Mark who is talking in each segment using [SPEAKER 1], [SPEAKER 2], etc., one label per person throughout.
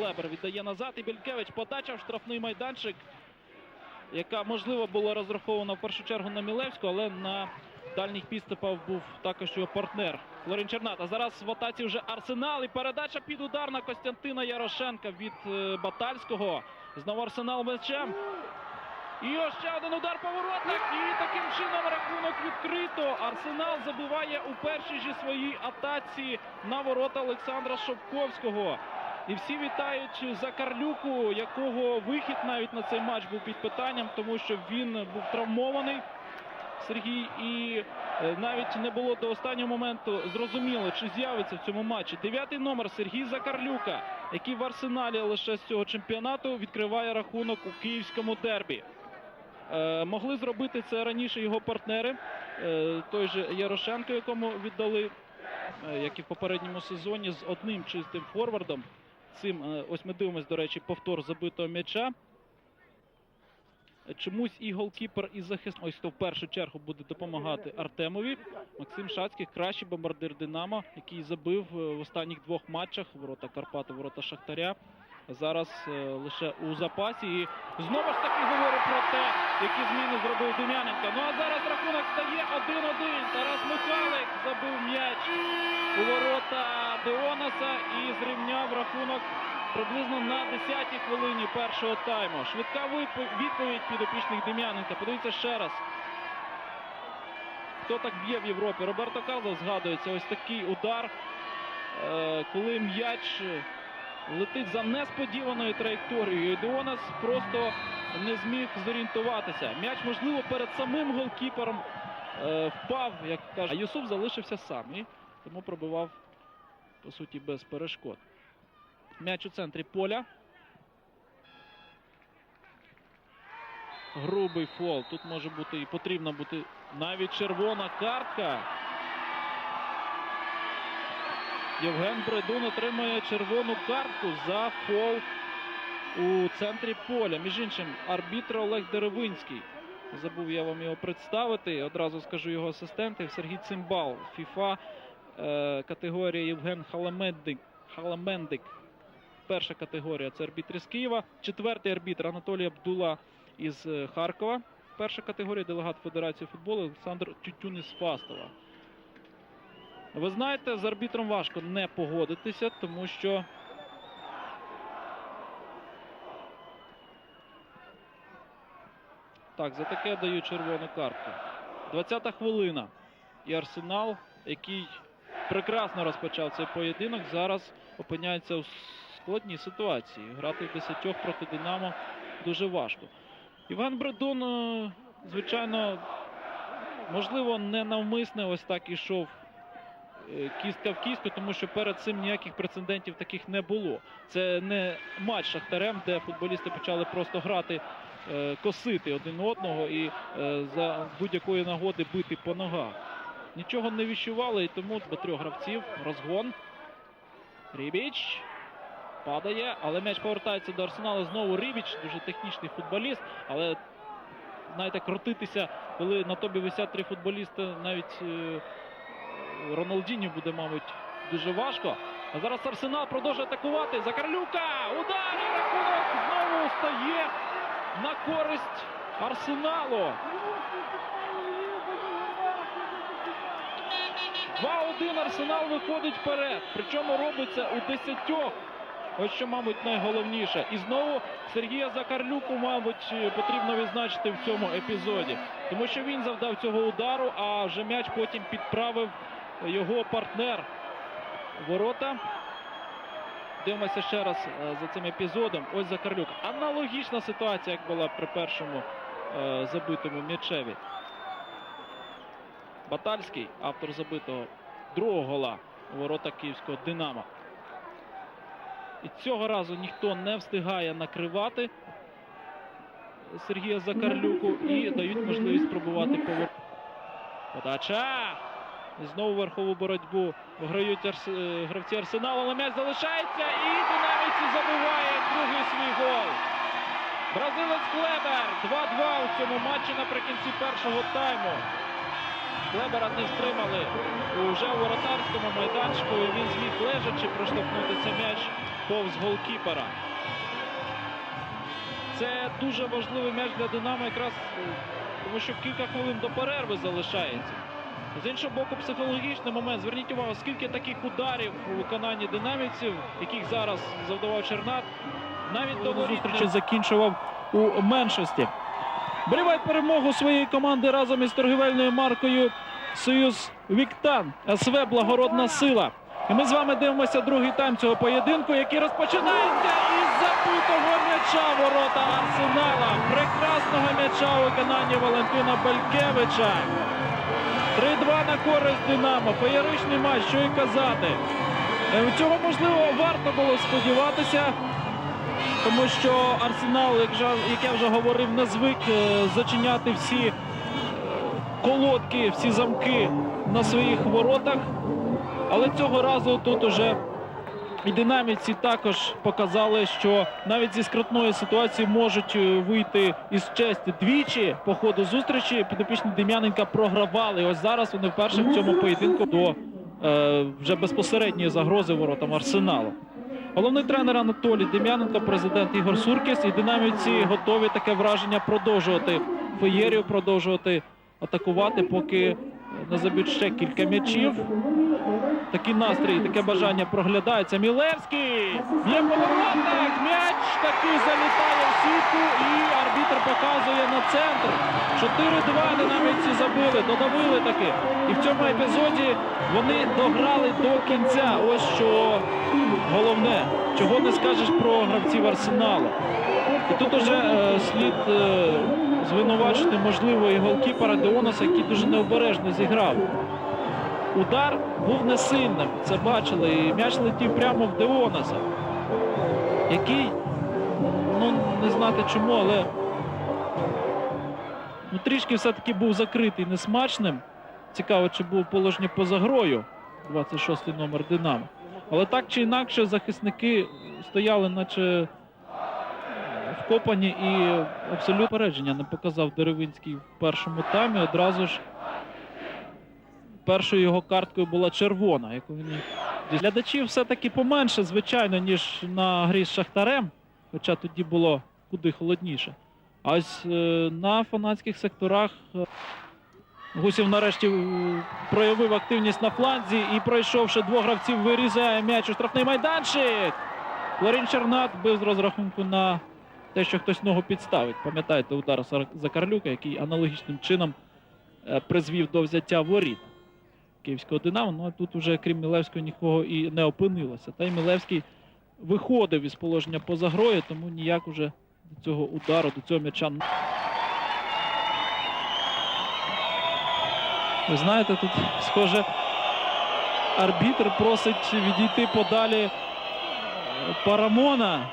[SPEAKER 1] Клебер віддає назад. І Бількевич подача в штрафний майданчик, яка можливо була розрахована в першу чергу на Мілевську, але на дальніх підступах був також його партнер Флорін Черната. Зараз в атаці вже Арсенал і передача під удар на Костянтина Ярошенка від е, Батальського. Знову Арсенал м'ячем. І ось ще один удар по воротах. І таким чином рахунок відкрито. Арсенал забиває у першій же своїй атаці на ворота Олександра Шовковського. І всі вітають Закарлюку, якого вихід навіть на цей матч був під питанням, тому що він був травмований. Сергій і е, навіть не було до останнього моменту зрозуміло, чи з'явиться в цьому матчі. Дев'ятий номер Сергій Закарлюка, який в арсеналі лише з цього чемпіонату відкриває рахунок у київському дербі. Е, могли зробити це раніше його партнери. Е, той же Ярошенко, якому віддали, е, як і в попередньому сезоні, з одним чистим форвардом. Цим е, ось ми дивимося, до речі, повтор забитого м'яча. Чомусь і голкіпер, і захисник ось хто в першу чергу буде допомагати Артемові. Максим Шацький кращий бомбардир Динамо, який забив е, в останніх двох матчах ворота Карпата, ворота Шахтаря. Зараз е, лише у запасі. І знову ж таки говорю про те, які зміни зробив Дем'яненко. Ну а зараз рахунок стає 1-1. Тарас Михайлик забив м'яч у ворота Деонаса і зрівняв рахунок приблизно на 10-й хвилині першого тайму. Швидка відповідь підопічних Дем'яненка. Подивіться ще раз. Хто так б'є в Європі? Роберто Карло згадується ось такий удар, е, коли м'яч летить за несподіваною траєкторією. Деонас просто не зміг зорієнтуватися. М'яч, можливо, перед самим голкіпером е, впав, як каже. А Юсуф залишився сам і тому пробивав, по суті, без перешкод. М'яч у центрі поля. Грубий фол. Тут може бути і потрібна бути навіть червона картка. Євген Бредун отримує червону картку за фол у центрі поля. Між іншим, арбітр Олег Деревинський. Забув я вам його представити. Одразу скажу його асистенти. Сергій Цимбал. ФІФА е, категорія Євген Халамендик. Халамендик. Перша категорія це арбітр з Києва. Четвертий арбітр Анатолій Абдула із е, Харкова. Перша категорія делегат Федерації футболу Олександр Тютюн із Фастова. Ви знаєте, з арбітром важко не погодитися, тому що так, за таке даю червону картку. 20-та хвилина. І Арсенал, який прекрасно розпочав цей поєдинок, зараз опиняється у складній ситуації. Грати в 10 проти Динамо дуже важко. Іван Бредун, е, звичайно, можливо, не навмисне ось так ішов кістка в кістку, тому що перед цим ніяких прецедентів таких не було. Це не матч Шахтарем, де футболісти почали просто грати, е, косити один одного і е, за будь-якої нагоди бити по ногах. Нічого не віщували, і тому до трьох гравців розгон. Рібіч падає, але м'яч повертається до арсеналу. Знову Рібіч, дуже технічний футболіст, але знаєте, крутитися, коли на тобі висять три футболісти, навіть е, Роналдіню буде, мабуть, дуже важко. А зараз Арсенал продовжує атакувати. Закарлюка! Удар! Рахунок знову стає на користь Арсеналу. 2-1 Арсенал виходить вперед. Причому робиться у десятьох. Ось що, мабуть, найголовніше. І знову Сергія Закарлюку, мабуть, потрібно відзначити в цьому епізоді. Тому що він завдав цього удару, а вже м'яч потім підправив його партнер. Ворота. Дивимося ще раз е, за цим епізодом. Ось Закарлюк. Аналогічна ситуація, як була при першому е, забитому м'ячеві. Батальський, автор забитого другого гола ворота київського Динамо. І цього разу ніхто не встигає накривати Сергія Закарлюку і дають можливість пробувати повер. Подача! Знову верхову боротьбу виграють арс... е, гравці Арсеналу, але м'яч залишається і динаміці забиває другий свій гол. Бразилець Клебер 2-2 у цьому матчі наприкінці першого тайму. Клебера не встримали уже у воротарському майданчику. і Він зміг лежачи проштовхнути цей м'яч повз голкіпера. Це дуже важливий м'яч для Динамо, якраз е, тому що кілька хвилин до перерви залишається. З іншого боку, психологічний момент. Зверніть увагу, скільки таких ударів у виконанні динамівців, яких зараз завдавав Чернат, навіть до зустрічі закінчував у меншості. Болівай перемогу своєї команди разом із торгівельною маркою Союз Віктан СВ Благородна сила. І ми з вами дивимося другий тайм цього поєдинку, який розпочинається із забитого м'яча ворота Арсенала. Прекрасного м'яча у виконанні Валентина Белькевича. 3-2 на користь Динамо. Феєричний матч, що і казати. Е, Цього можливо варто було сподіватися, тому що Арсенал, як я вже говорив, не звик е, зачиняти всі е, колодки, всі замки на своїх воротах. Але цього разу тут уже і динаміці також показали, що навіть зі скрутної ситуації можуть е, вийти із честі. Двічі по ходу зустрічі підопічні Дем'яненка програвали. Ось зараз вони вперше в цьому поєдинку до е, вже безпосередньої загрози воротам Арсеналу. Головний тренер Анатолій Дем'яненко, президент Ігор Суркіс і динамівці готові таке враження продовжувати феєрію, продовжувати атакувати, поки не заб'ють ще кілька м'ячів. Такий настрій, таке бажання проглядається. Мілевський є поворотник. М'яч таки залітає в сітку і арбітр показує на центр. 4-2 динамівці забили, додавили таки. І в цьому епізоді вони дограли до кінця. Ось що головне, чого не скажеш про гравців арсеналу. І тут уже е, слід е, звинувачити, можливо, і голкіпера Деоноса, який дуже необережно зіграв. Удар був не сильним, це бачили. І м'яч летів прямо в Деонаса, який, ну не знати чому, але ну, трішки все-таки був закритий несмачним. Цікаво, чи був положення поза грою 26-й номер Динамо. Але так чи інакше захисники стояли, наче вкопані і абсолютно попередження не показав Деревинський в першому таймі. Одразу ж першою його карткою була червона, яку він глядачів все-таки поменше, звичайно, ніж на грі з Шахтарем, хоча тоді було куди холодніше. А ось е, на фанатських секторах е, Гусів нарешті е, проявив активність на фланзі і пройшовши двох гравців, вирізає м'яч у штрафний майданчик. Ларін Чернат бив з розрахунку на те, що хтось ногу підставить. Пам'ятаєте удар Закарлюка, який аналогічним чином призвів до взяття воріт київського Динамо. Ну а тут уже крім Мілевського нікого і не опинилося. Та й Мілевський виходив із положення поза грою, тому ніяк уже до цього удару, до цього м'яча. Ви знаєте, тут схоже, арбітр просить відійти подалі е, Парамона,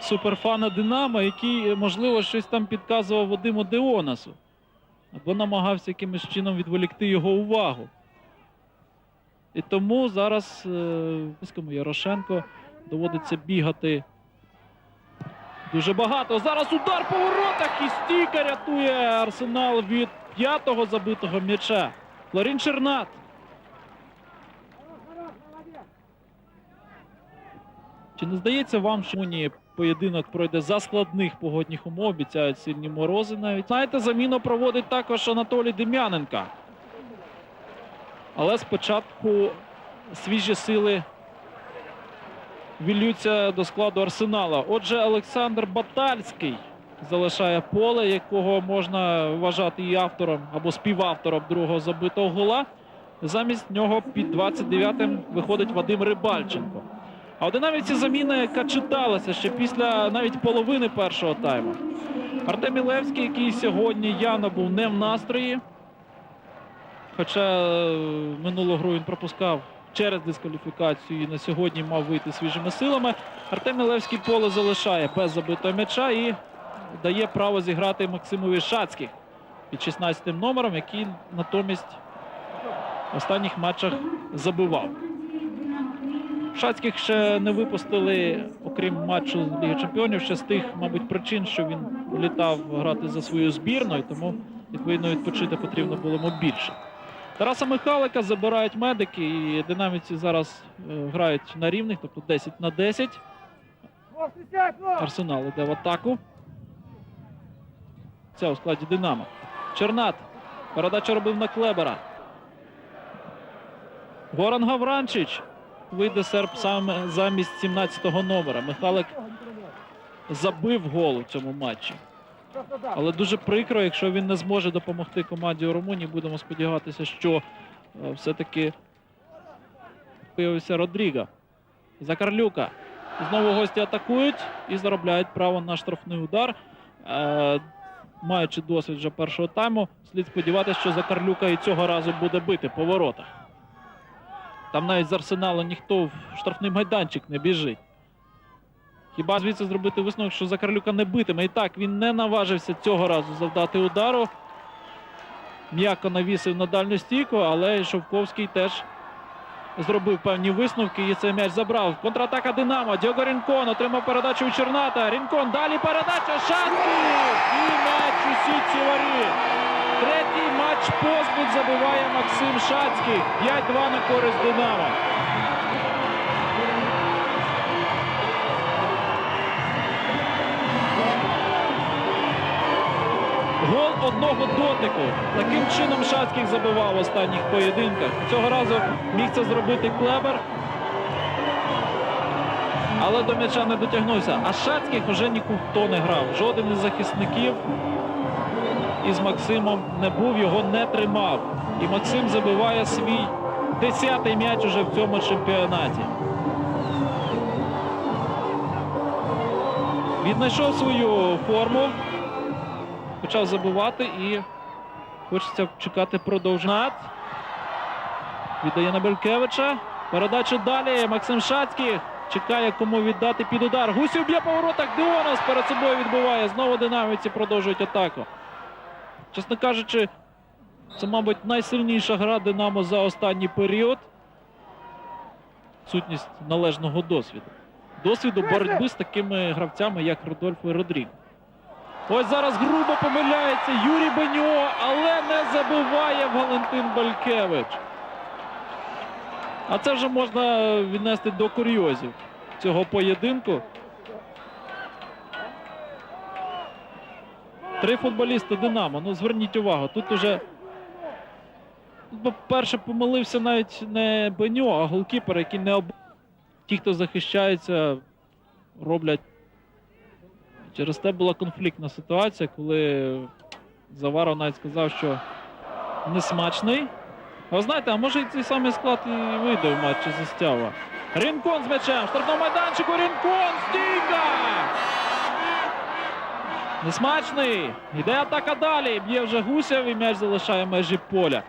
[SPEAKER 1] суперфана Динамо, який, е, можливо, щось там підказував Вадиму Деонасу. Або намагався якимось чином відволікти його увагу. І тому зараз е, Ярошенко доводиться бігати дуже багато. Зараз удар по воротах і стійка рятує Арсенал від п'ятого забитого м'яча. Флорін Чернат. Чи не здається вам, що сьогодні поєдинок пройде за складних погодних умов, обіцяють сильні морози навіть. Знаєте, заміну проводить також Анатолій Дем'яненка. Але спочатку свіжі сили віллються до складу Арсенала. Отже, Олександр Батальський залишає поле, якого можна вважати і автором або співавтором другого забитого гола. Замість нього під 29-м виходить Вадим Рибальченко. А от навіть ці заміни, яка читалася ще після навіть половини першого тайму. Артем Мілевський, який сьогодні явно був не в настрої. Хоча е, минулу гру він пропускав через дискваліфікацію і на сьогодні мав вийти свіжими силами. Артем Мілевський поле залишає без забитого м'яча і дає право зіграти Максимові Шацьких під 16 м номером, який натомість в останніх матчах забивав. Шацьких ще не випустили, окрім матчу Ліги Чемпіонів, ще з тих, мабуть, причин, що він літав грати за свою збірну, і тому відповідно відпочити потрібно було йому більше. Тараса Михайлика забирають медики, і динаміці зараз е, грають на рівних, тобто 10 на 10. Арсенал іде в атаку. Це у складі Динамо. Чернат. Передача робив на Клебера. Горан Гавранчич. Вийде серб саме замість 17-го номера. Михайлик забив гол у цьому матчі. Але дуже прикро, якщо він не зможе допомогти команді у Румунії. Будемо сподіватися, що е, все-таки виявився Родріга. Закарлюка. Знову гості атакують і заробляють право на штрафний удар. Е, маючи досвід вже першого тайму, слід сподіватися, що Закарлюка і цього разу буде бити по воротах. Там навіть з арсеналу ніхто в штрафний майданчик не біжить. Хіба звідси зробити висновок, що Закарлюка не битиме. І так, він не наважився цього разу завдати удару. М'яко навісив на дальню стійку, але Шовковський теж зробив певні висновки і цей м'яч забрав. Контратака Динамо. Діого Рінкон отримав передачу від Черната. Рінкон далі передача. Шанський! І м'яч у сітці. Третій матч поспіль забиває Максим Шацький. 5-2 на користь Динамо. Одного дотику. Таким чином Шацьких забивав в останніх поєдинках. Цього разу міг це зробити Клебер. Але до м'яча не дотягнувся. А Шацьких вже ніхто не грав. Жоден із захисників із Максимом не був, його не тримав. І Максим забиває свій десятий м'яч уже в цьому чемпіонаті. Віднайшов свою форму почав забивати і хочеться чекати продовження. Віддає на Белькевича. Передача далі. Максим Шацький чекає, кому віддати під удар. Гусів б'є по воротах. Деонас перед собою відбиває. Знову динамівці продовжують атаку. Чесно кажучи, це, мабуть, найсильніша гра Динамо за останній період. Сутність належного досвіду. Досвіду боротьби з такими гравцями, як Родольфо і Родріго. Ось зараз грубо помиляється Юрій Беньо, але не забиває Валентин Балькевич. А це вже можна віднести до курйозів цього поєдинку. Три футболісти Динамо. Ну зверніть увагу, тут уже по-перше, помилився навіть не Беньо, а голкіпер, який не об... ті, хто захищається, роблять Через те була конфліктна ситуація, коли Заваров навіть сказав, що несмачний. А знаєте, а може і цей самий склад і вийде в матчі зі Стява. Рінкон з м'ячем. Штрафному майданчику. Рінкон. Стійка! Несмачний. Йде атака далі. Б'є вже Гусєв і м'яч залишає межі поля.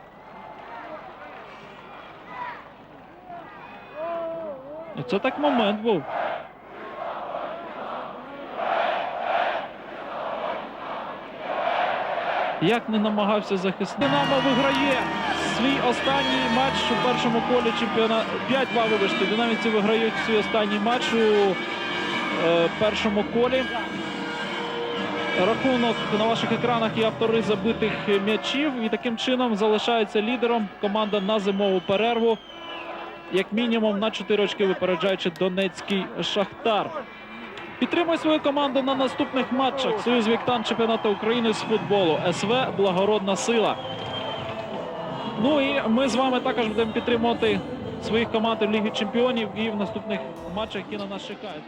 [SPEAKER 1] Це так момент був. Як не намагався захистити. Динамо виграє свій останній матч у першому колі чемпіонату. 5-2, вибачте. Динамівці виграють свій останній матч у е, першому колі. Рахунок на ваших екранах і автори забитих м'ячів. І таким чином залишається лідером команда на зимову перерву. Як мінімум на 4 очки випереджаючи Донецький Шахтар. Підтримуй свою команду на наступних матчах. Союз Віктан чемпіонату України з футболу. СВ Благородна сила. Ну і ми з вами також будемо підтримувати своїх команд в Лігі Чемпіонів і в наступних матчах, які на нас чекають.